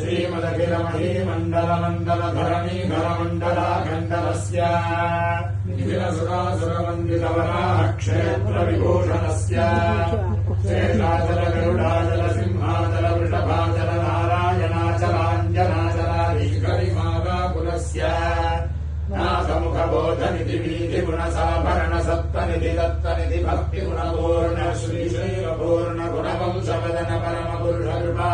भगवान् श्रीमदखिलमहीमण्डलमण्डलधरणीधरमण्डलाखण्डलस्य निखिलसुरासुरवन्दितवराः क्षेत्रविभूषणस्य शेषाचलगरुडाचल सिंहाचल वृषभाचल नारायणाचलाञ्जनाचलाधिकरिमागाकुलस्य नाथमुखबोधनिधि वीधिगुणसाभरण सप्तनिधि दत्तनिधि भक्तिगुणपूर्ण श्रीशैलपूर्ण गुणवंशवदन परमपुरुष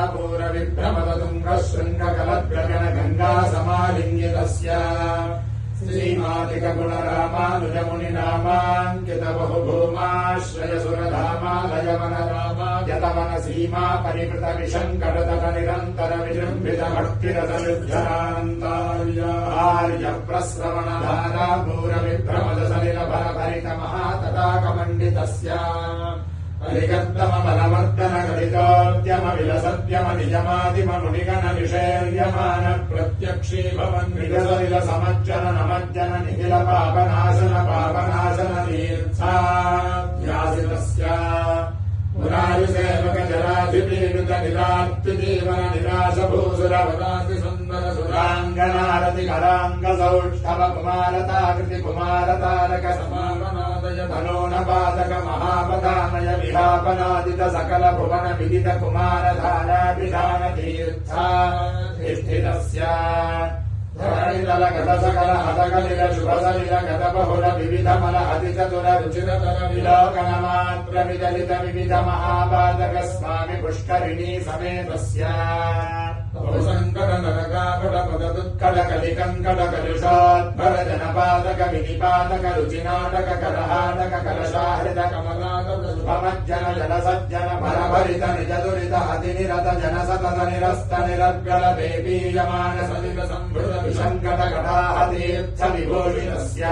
कृपापूर विभ्रमद तुङ्ग शृङ्गकलद्गगन गङ्गा समालिङ्गितस्य श्रीमातिक गुण रामानुजमुनिनामाङ्कित बहुभूमाश्रय सुरधामालय मन रामा यतमन सीमा परिवृत विशङ्कटतट निरन्तर विजृम्भित भक्तिरस निर्झरानन्तार्य प्रस्रवण धारा भूर विभ्रमद सलिल भर भरित महातटाकमण्डितस्य परिगर्दम बलवर्धन गलितोद्यम विलसद्यम निजमादिम मुनिगण निषेर्यमान प्रत्यक्षी भवन् निजसलिल समज्जन नमज्जन निखिल पापनाशन पापनाशन तीर्थाध्यासितस्य मुरारिसेवक जराधिपीडित निरात्तिजीवन निराश भूसुरवदाति सुन्दर सुराङ्गनारति कराङ्ग सौष्ठव कुमारताकृति कुमारतारक समापनादय धनोनपादक महापदानय सकल भुवन विदित कुमारधाराभिधान तीर्था तिष्ठितस्य धरणितल गत सकल हतकलिल शुभसलिल गत बहुल विविध मल हति चतुर रुचिरतर विलोकन मात्र विचलित विविध महापादक स्वामि पुष्करिणी समेतस्य बहुसङ्कट नरकापट पददुत्कट कलिकङ्कट कलुषोद्भर जनपादक विनिपादक रुचिनाटक कलहाटक कलशाहृत कमलाटक शुभमज्जन जन सज्जन भरभरित निज दुरित अतिनिरत जन सतत निरस्त निरद्गल बेबीयमान सलिल सम्भृत विसङ्कट कटाह तीर्थ विभूषितस्य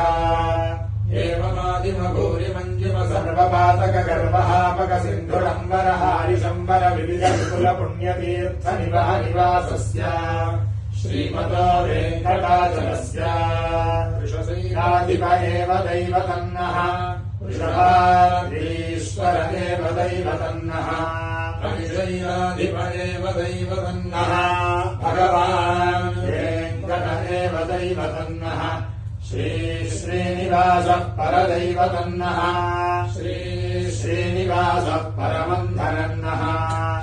एवमादिम भूरि मञ्जिम सर्वपातक गर्वहापक सिन्धुरम्बर हारिशम्बर विविध विपुल पुण्यतीर्थ निवह निवासस्य श्रीमतो वेङ्कटाचलस्य वृषशैलाधिप एव दैवतन्नः। वृषभाद्रीश्वर धिपदेव दैव दैवतन्नः भगवान् हेङ्कटदेव दैव तन्नः श्रीश्रीनिवास परदैव तन्नः श्रीश्रीनिवास परमन्धनन्नः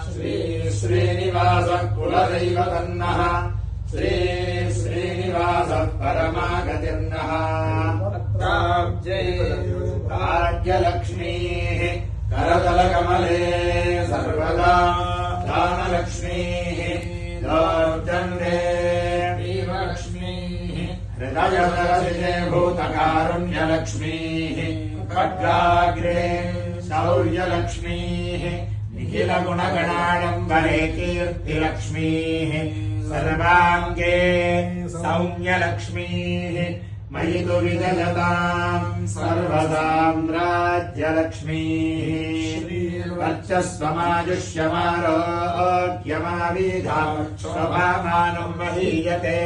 श्रीश्रीनिवासकुलदैव तन्नः श्रीश्रीनिवास परमागजन्नः करतलकमले सर्वदा दानलक्ष्मीः दौर्दण्डे भीमलक्ष्मीः। हृदयसरसिजे भूतकारुण्यलक्ष्मीः। खड्गाग्रे शौर्यलक्ष्मीः। निखिलगुणगणाडम्बरे कीर्तिलक्ष्मीः। सर्वाङ्गे सौम्यलक्ष्मीः। मयि तु विदधताम् सर्वसाम्राज्यलक्ष्मीः वर्चस्वमायुष्यमारोग्यमाविधा स्वभामानुम् महीयते